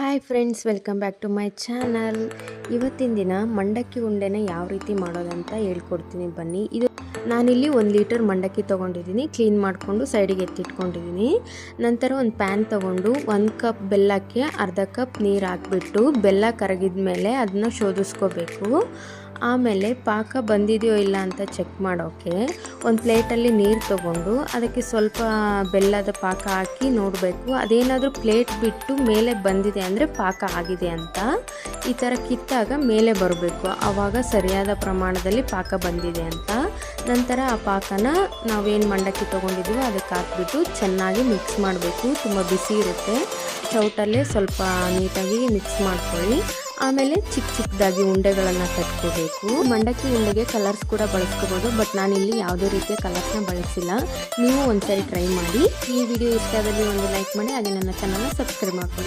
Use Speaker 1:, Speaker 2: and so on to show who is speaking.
Speaker 1: Hi friends, welcome back to my channel. ಇವತ್ತಿನ ದಿನ ಮಂಡಕ್ಕಿ ಉಂಡೆನ ಯಾವ ರೀತಿ ಮಾಡೋದಂತ ಹೇಳ್ಕೊಡ್ತೀನಿ ಬನ್ನಿ. ಇದು ನಾನಿಲ್ಲಿ ಒಂದು ಲೀಟರ್ ಮಂಡಕ್ಕಿ ತೊಗೊಂಡಿದ್ದೀನಿ, ಕ್ಲೀನ್ ಮಾಡಿಕೊಂಡು ಸೈಡಿಗೆ ಎತ್ತಿಟ್ಕೊಂಡಿದ್ದೀನಿ. ನಂತರ ಒಂದು ಪ್ಯಾನ್ ತೊಗೊಂಡು ಒಂದು ಕಪ್ ಬೆಲ್ಲಕ್ಕೆ ಅರ್ಧ ಕಪ್ ನೀರು ಹಾಕ್ಬಿಟ್ಟು ಬೆಲ್ಲ ಕರಗಿದ ಮೇಲೆ ಅದನ್ನ ಶೋಧಿಸ್ಕೋಬೇಕು. ಆಮೇಲೆ ಪಾಕ ಬಂದಿದೆಯೋ ಇಲ್ಲ ಅಂತ ಚೆಕ್ ಮಾಡೋಕ್ಕೆ ಒಂದು ಪ್ಲೇಟಲ್ಲಿ ನೀರು ತೊಗೊಂಡು ಅದಕ್ಕೆ ಸ್ವಲ್ಪ ಬೆಲ್ಲದ ಪಾಕ ಹಾಕಿ ನೋಡಬೇಕು. ಅದೇನಾದರೂ ಪ್ಲೇಟ್ ಬಿಟ್ಟು ಮೇಲೆ ಬಂದಿದೆ ಅಂದರೆ ಪಾಕ ಆಗಿದೆ ಅಂತ. ಈ ಥರ ಕಿತ್ತಾಗ ಮೇಲೆ ಬರಬೇಕು. ಆವಾಗ ಸರಿಯಾದ ಪ್ರಮಾಣದಲ್ಲಿ ಪಾಕ ಬಂದಿದೆ ಅಂತ. ನಂತರ ಆ ಪಾಕನ ನಾವೇನು ಮಂಡಕ್ಕಿ ತೊಗೊಂಡಿದ್ದೀವೋ ಅದಕ್ಕೆ ಹಾಕ್ಬಿಟ್ಟು ಚೆನ್ನಾಗಿ ಮಿಕ್ಸ್ ಮಾಡಬೇಕು. ತುಂಬ ಬಿಸಿ ಇರುತ್ತೆ. ಚೌಟಲ್ಲೇ ಸ್ವಲ್ಪ ನೀಟಾಗಿ ಮಿಕ್ಸ್ ಮಾಡ್ಕೊಳ್ಳಿ. ಆಮೇಲೆ ಚಿಕ್ಕ ಚಿಕ್ಕದಾಗಿ ಉಂಡೆಗಳನ್ನು ಕಟ್ಕೋಬೇಕು ಮಂಡಕ್ಕಿ ಉಂಡೆಗೆ ಕಲರ್ಸ್ ಕೂಡ ಬಳಸ್ಕೋಬೋದು, ಬಟ್ ನಾನಿಲ್ಲಿ ಯಾವುದೇ ರೀತಿಯ ಕಲರ್ಸ್ನ ಬಳಸಿಲ್ಲ. ನೀವು ಒಂದ್ಸರಿ ಟ್ರೈ ಮಾಡಿ. ಈ ವಿಡಿಯೋ ಇಷ್ಟ ಆದಲ್ಲಿ ಒಂದು ಲೈಕ್ ಮಾಡಿ, ಹಾಗೆ ನನ್ನ ಚಾನಲ್ನ ಸಬ್ಸ್ಕ್ರೈಬ್ ಮಾಡ್ಕೊಳ್ಳಿ.